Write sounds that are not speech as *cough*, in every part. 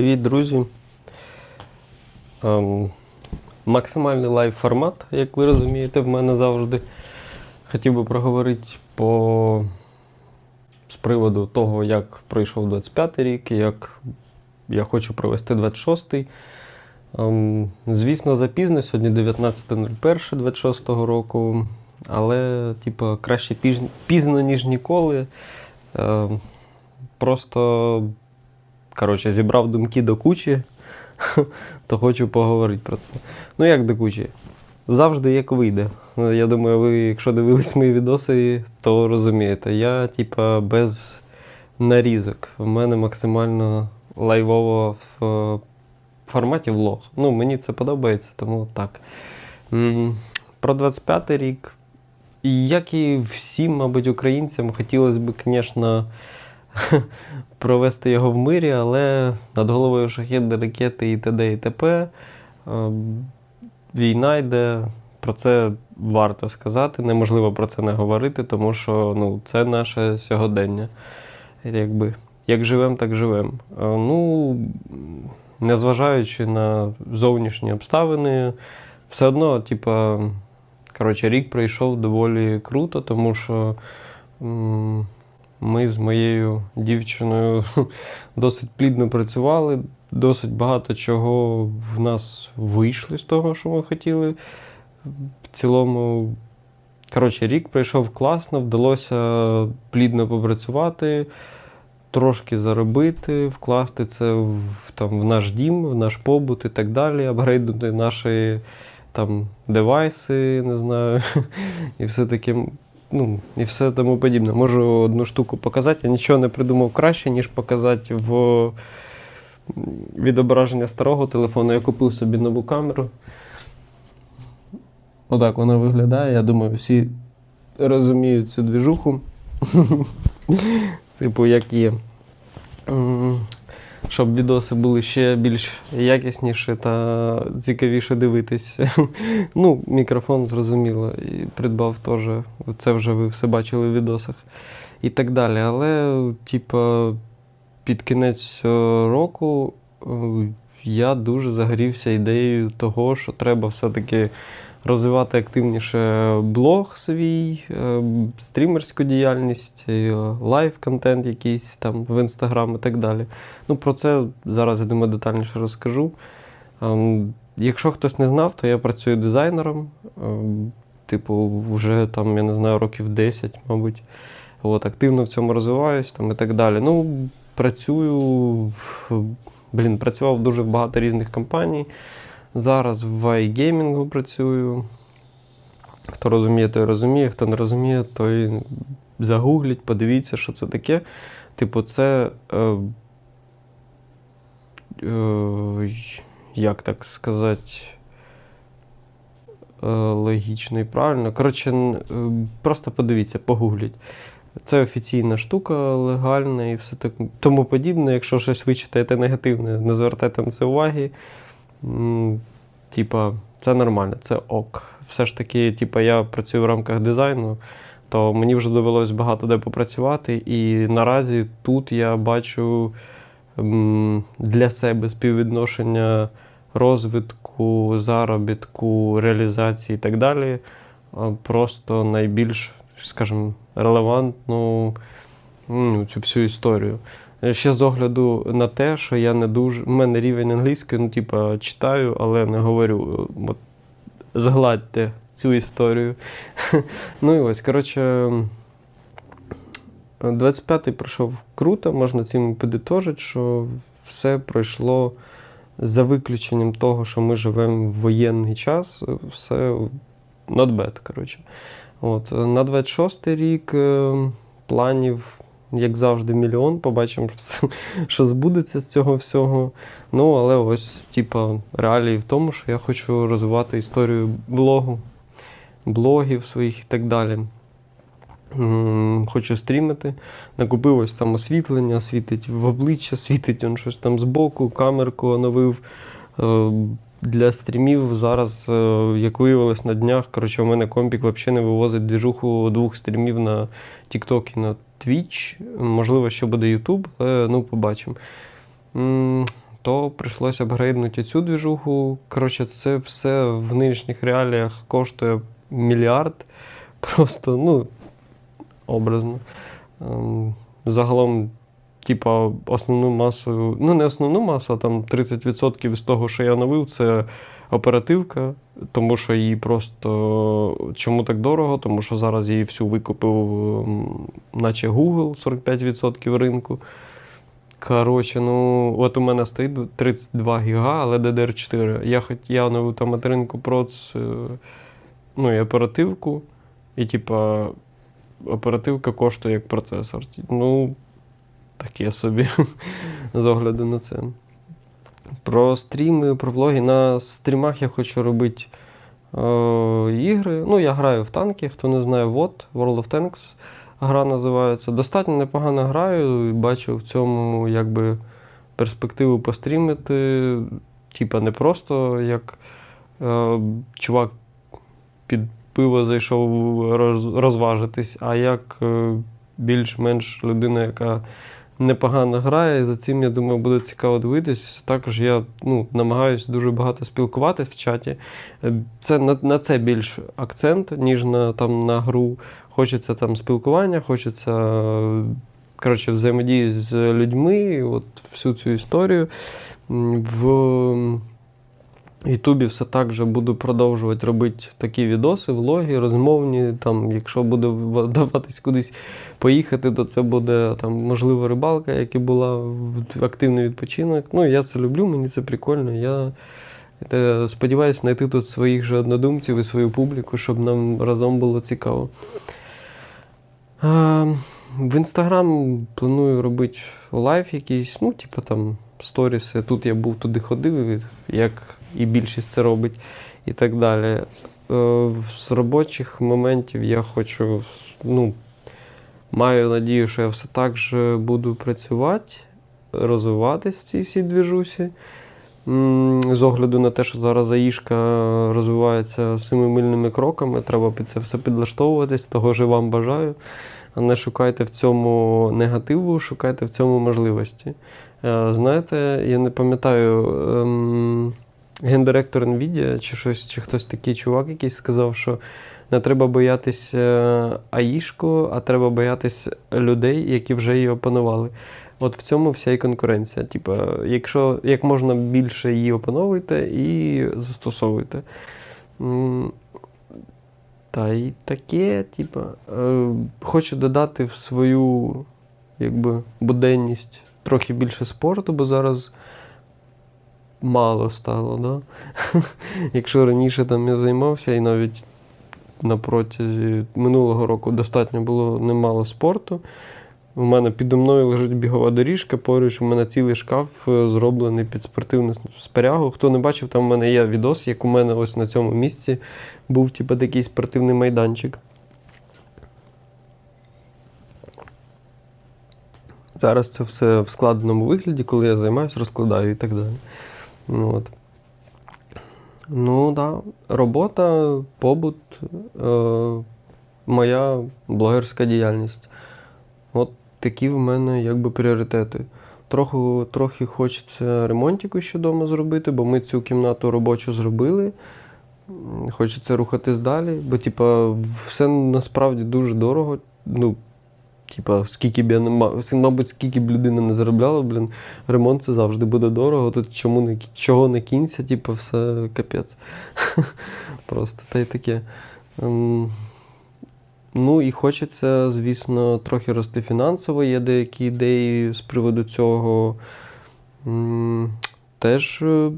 Привіт, друзі. Ем, максимальний лайв формат, як ви розумієте, в мене завжди. Хотів би проговорити по... з приводу того, як пройшов 25 рік, як я хочу провести 26-й. Ем, звісно, запізно, сьогодні 19.01.26 року, але, типу, краще пізно, ніж ніколи. Ем, просто коротше, зібрав думки до кучі, *laughs* то хочу поговорити про це. Ну, як до кучі? Завжди як вийде. Я думаю, ви, якщо дивились мої відоси, то розумієте. Я, типа, без нарізок. У мене максимально лайвово в е, форматі влог. Ну, мені це подобається, тому так. Про 25 рік. Як і всім, мабуть, українцям, хотілося б, звісно, *laughs* провести його в мирі, але над головою шахеди, ракети і т.д. і т.п. Ем, Війна йде, про це варто сказати. Неможливо про це не говорити, тому що ну, це наше сьогодення. Якби, як живемо, так живемо. Е, Ну, незважаючи на зовнішні обставини, все одно, типа, коротше, рік пройшов доволі круто, тому що. Ми з моєю дівчиною *laughs* досить плідно працювали, досить багато чого в нас вийшло з того, що ми хотіли. В цілому, коротше, рік пройшов класно, вдалося плідно попрацювати, трошки заробити, вкласти це в, там, в наш дім, в наш побут і так далі, апгрейднути наші там, девайси, не знаю, *laughs* і все таке ну, і все тому подібне. Можу одну штуку показати. Я нічого не придумав краще, ніж показати в відображення старого телефону. Я купив собі нову камеру. Отак вона виглядає. Я думаю, всі розуміють цю двіжуху. *laughs* Типу, як є. Щоб відоси були ще більш якісніші та цікавіше дивитись. *laughs* Ну, мікрофон зрозуміло, і придбав теж. Це вже ви все бачили в відосах. І так далі. Але, типа, під кінець е, року е, я дуже загорівся ідеєю того, що треба все-таки розвивати активніше блог свій, е, стрімерську діяльність, е, лайв-контент якийсь там в інстаграм і так далі. Ну, про це зараз, я думаю, детальніше розкажу. Ем, Якщо хтось не знав, то я працюю дизайнером. ем, Типу, вже там, я не знаю, років 10, мабуть. От, активно в цьому розвиваюсь там, і так далі. Ну, працюю, блін, працював дуже багато різних компаній. Зараз в iGaming працюю. Хто розуміє, той розуміє, хто не розуміє, той загугліть, подивіться, що це таке. Типу, це. Е, е, як так сказати? Е, логічно і правильно. Коротше, е, просто подивіться, погугліть. Це офіційна штука, легальна і все так, тому подібне. Якщо щось ви читаєте негативне, не звертайте на це уваги. Типа, це нормально, це ок. Все ж таки, типа, я працюю в рамках дизайну, то мені вже довелось багато де попрацювати. І наразі тут я бачу для себе співвідношення розвитку, заробітку, реалізації і так далі. Просто найбільш, скажімо, релевантну ну, цю всю історію. Е, Ще з огляду на те, що я не дуже. У мене рівень англійської, ну, типа, читаю, але не говорю. От, згладьте цю історію. *laughs* ну і ось, коротше, 25-й пройшов круто, можна цим підітожити, що все пройшло за виключенням того, що ми живемо в воєнний час, все not bad, коротше. От, на 26-й рік е, планів, як завжди, мільйон. Побачимо, *laughs* все, що збудеться з цього всього. Ну, але ось, типа, реалії в тому, що я хочу розвивати історію влогу, блогів своїх і так далі. Хочу стрімити. Накупив ось там освітлення, світить в обличчя, *laughs* світить он щось там збоку, камерку оновив. Для стрімів зараз, е, як виявилось на днях, коротше, у мене компік взагалі не вивозить двіжуху двох стрімів на TikTok і на Twitch. Можливо, що буде YouTube, але ну, побачимо. То прийшлося апгрейднути цю двіжуху. Коротше, це все в нинішніх реаліях коштує мільярд. *laughs* Просто, ну, образно. Ем, Загалом, типа, основну масу, ну не основну масу, а там 30% з того, що я новив, це оперативка, тому що її просто чому так дорого? Тому що зараз її всю викупив, наче Google 45% ринку. Коротше, ну от у мене стоїть 32 гіга, але DDR4. Я хоч я оновив там материнку проц, е, ну і оперативку, і типа оперативка коштує як процесор. Ну, таке собі з огляду на це. Про стріми, про влоги. На стрімах я хочу робити е, ігри. Ну, я граю в танки, хто не знає, вот, World of Tanks гра називається. Достатньо непогано граю, бачу в цьому якби перспективу пострімити. Типа не просто як е, чувак під пиво зайшов розважитись, а як е, більш-менш людина, яка непогано грає. За цим, я думаю, буде цікаво дивитись. Також я ну, намагаюся дуже багато спілкуватись в чаті. Е, Це на, на це більш акцент, ніж на, там, на гру. Хочеться там спілкування, хочеться коротше, взаємодії з людьми, от всю цю історію. В Ютубі все так же буду продовжувати робити такі відоси, влоги, розмовні. Там, якщо буде вдаватись кудись поїхати, то це буде там, можливо, рибалка, як і була активний відпочинок. Ну, я це люблю, мені це прикольно. Я е, сподіваюся знайти тут своїх же однодумців і свою публіку, щоб нам разом було цікаво. В інстаграм планую робити лайв якийсь, ну, типу там сторіси. Тут я був туди ходив, як і більшість це робить, і так далі. Е, З робочих моментів я хочу, ну, маю надію, що я все так же буду працювати, розвиватись в цій всій двіжусі. З огляду на те, що зараз Аїшка розвивається семимильними кроками, треба під це все підлаштовуватись, того ж вам бажаю. А не шукайте в цьому негативу, шукайте в цьому можливості. Е, Знаєте, я не пам'ятаю, ем, гендиректор NVIDIA чи щось, чи хтось такий чувак якийсь сказав, що не треба боятися е, Аїшку, а треба боятися людей, які вже її опанували. От в цьому вся і конкуренція. Типа, якщо як можна більше її опановуйте і застосовуйте. Та й таке, типа, е, хочу додати в свою якби, буденність трохи більше спорту, бо зараз мало стало. Да? *laughs* Якщо раніше там я займався і навіть на протязі минулого року достатньо було немало спорту. У мене підо мною лежить бігова доріжка, поруч у мене цілий шкаф е, зроблений під спортивну спорягу. Хто не бачив, там у мене є відос, як у мене ось на цьому місці був типу, такий спортивний майданчик. Зараз це все в складеному вигляді, коли я займаюся, розкладаю і так далі. Ну, от. Ну, да. Робота, побут, е, моя блогерська діяльність. От такі в мене якби пріоритети. Трохи, трохи хочеться ремонтику ще вдома зробити, бо ми цю кімнату робочу зробили. Хочеться рухатись далі, бо типа, все насправді дуже дорого. Ну, типа, скільки б я не мав, мабуть, скільки б людина не заробляла, блін, ремонт це завжди буде дорого. Тут чому не, чого не кінця, типа, все капець. *laughs* Просто та й таке. Ем, Ну і хочеться, звісно, трохи рости фінансово. Є деякі ідеї з приводу цього. Теж, е,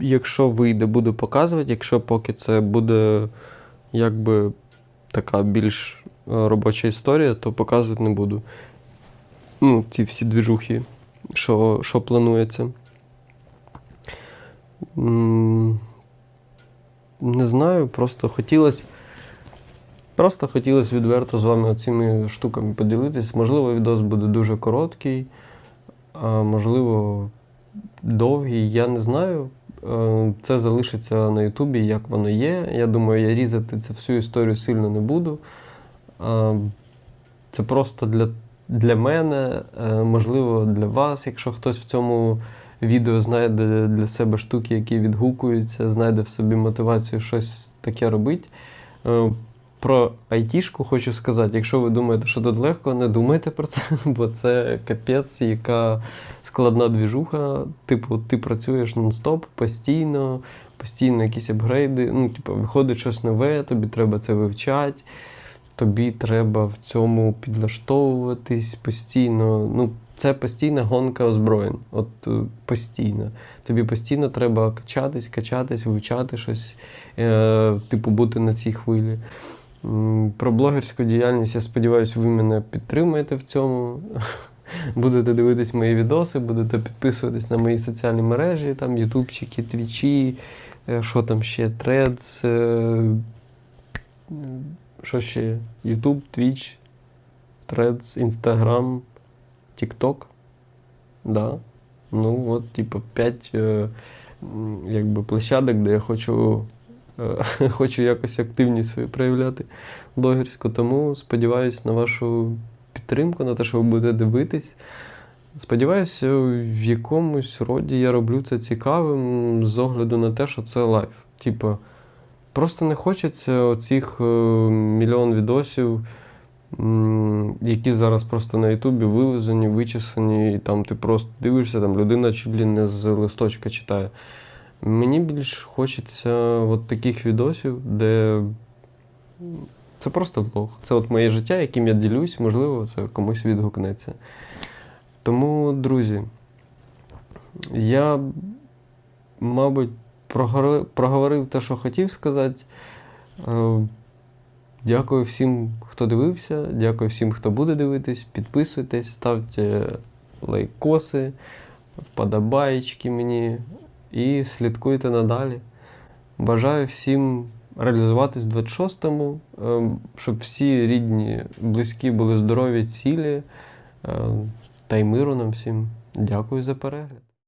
якщо вийде, буду показувати. Якщо поки це буде якби така більш робоча історія, то показувати не буду. Ну, ці всі двіжухи, що, що планується. Не знаю, просто хотілося. Просто хотілося відверто з вами цими штуками поділитись. Можливо, відос буде дуже короткий, а можливо, довгий. Я не знаю. Е, Це залишиться на Ютубі, як воно є. Я думаю, я різати це всю історію сильно не буду. Це просто для, для мене, е, можливо, для вас, якщо хтось в цьому відео, знайде для себе штуки, які відгукуються, знайде в собі мотивацію щось таке робити. Е, Про айтішку хочу сказати, якщо ви думаєте, що тут легко, не думайте про це, *laughs* бо це капець, яка складна двіжуха. Типу, ти працюєш нон-стоп, постійно, постійно якісь апгрейди. Ну, типу, виходить щось нове, тобі треба це вивчати, тобі треба в цьому підлаштовуватись постійно. Ну, це постійна гонка озброєнь. От е, постійно. Тобі постійно треба качатись, качатись, вивчати щось, е, типу, бути на цій хвилі. Про блогерську діяльність, я сподіваюся, ви мене підтримаєте в цьому. *laughs* Будете дивитись мої відоси, будете підписуватись на мої соціальні мережі, там ютубчики, твічі, е, що там ще, Threads, е, що ще? Ютуб, Твіч, Threads, Instagram, TikTok. Да. Ну, от, типу, 5 е, якби, площадок, де я хочу, е, *laughs* хочу якось активність свою проявляти блогерську. Тому сподіваюся на вашу підтримку, на те, що ви будете дивитись. Сподіваюся, в якомусь роді я роблю це цікавим з огляду на те, що це лайф. Типу, просто не хочеться оцих е, мільйон відосів, які зараз просто на Ютубі вилизані, вичесані, і там ти просто дивишся, там людина чуть ли не з листочка читає. Мені більш хочеться от таких відосів, де це просто влог. Це от моє життя, яким я ділюсь, можливо, це комусь відгукнеться. Тому, друзі, я, мабуть, проговорив те, що хотів сказати. Е, Дякую всім, хто дивився. Дякую всім, хто буде дивитись. Підписуйтесь, ставте лайкоси, вподобаєчки мені і слідкуйте надалі. Бажаю всім реалізуватись в 26-му, е, щоб всі рідні, близькі були здорові, цілі. е, Та й миру нам всім. Дякую за перегляд.